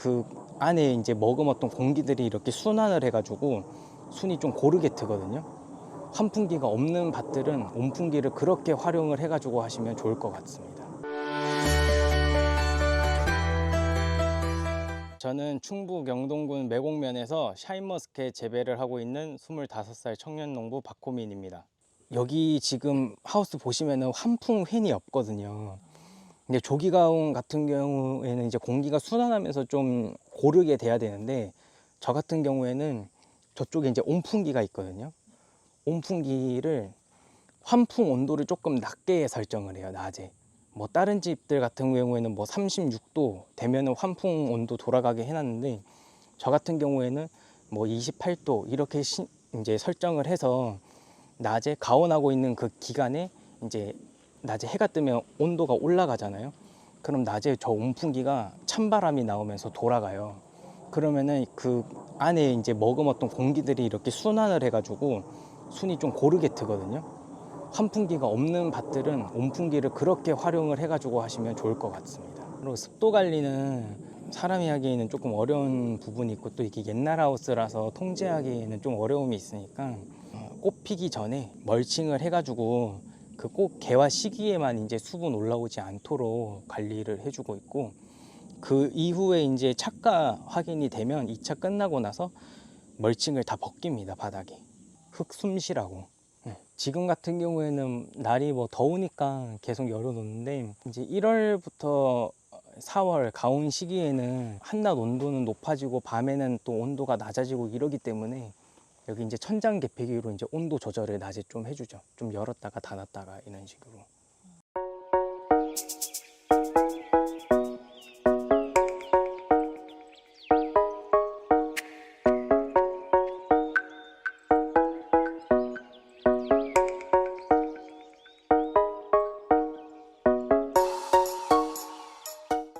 그 안에 이제 머금었던 공기들이 이렇게 순환을 해가지고 순이 좀 고르게 트거든요. 환풍기가 없는 밭들은 온풍기를 그렇게 활용을 해가지고 하시면 좋을 것 같습니다. 저는 충북 영동군 매곡면에서 샤인머스켓 재배를 하고 있는 25살 청년 농부 박호민입니다. 여기 지금 하우스 보시면은 환풍 팬이 없거든요. 근데 조기가온 같은 경우에는 이제 공기가 순환하면서 좀 고르게 돼야 되는데 저 같은 경우에는 저쪽에 이제 온풍기가 있거든요. 온풍기를 환풍 온도를 조금 낮게 설정을 해요, 낮에. 뭐 다른 집들 같은 경우에는 뭐 36도 되면은 환풍 온도 돌아가게 해놨는데 저 같은 경우에는 뭐 28도 이렇게 시- 이제 설정을 해서 낮에 가온하고 있는 그 기간에 이제 낮에 해가 뜨면 온도가 올라가잖아요. 그럼 낮에 저 온풍기가 찬바람이 나오면서 돌아가요. 그러면은 그 안에 이제 머금었던 공기들이 이렇게 순환을 해가지고 순이 좀 고르게 트거든요. 환풍기가 없는 밭들은 온풍기를 그렇게 활용을 해가지고 하시면 좋을 것 같습니다. 그리고 습도 관리는 사람이 하기에는 조금 어려운 부분이 있고 또 이게 옛날 하우스라서 통제하기에는 좀 어려움이 있으니까 어, 꽃 피기 전에 멀칭을 해가지고 그꽃 개화 시기에만 이제 수분 올라오지 않도록 관리를 해주고 있고 그 이후에 이제 착가 확인이 되면 2차 끝나고 나서 멀칭을 다 벗깁니다 바닥에 흙 숨쉬라고 네. 지금 같은 경우에는 날이 뭐 더우니까 계속 열어놓는데 이제 1월부터 4월 가온 시기에는 한낮 온도는 높아지고 밤에는 또 온도가 낮아지고 이러기 때문에 여기 이제 천장 개폐기로 이제 온도 조절을 낮에 좀 해주죠. 좀 열었다가 닫았다가 이런 식으로.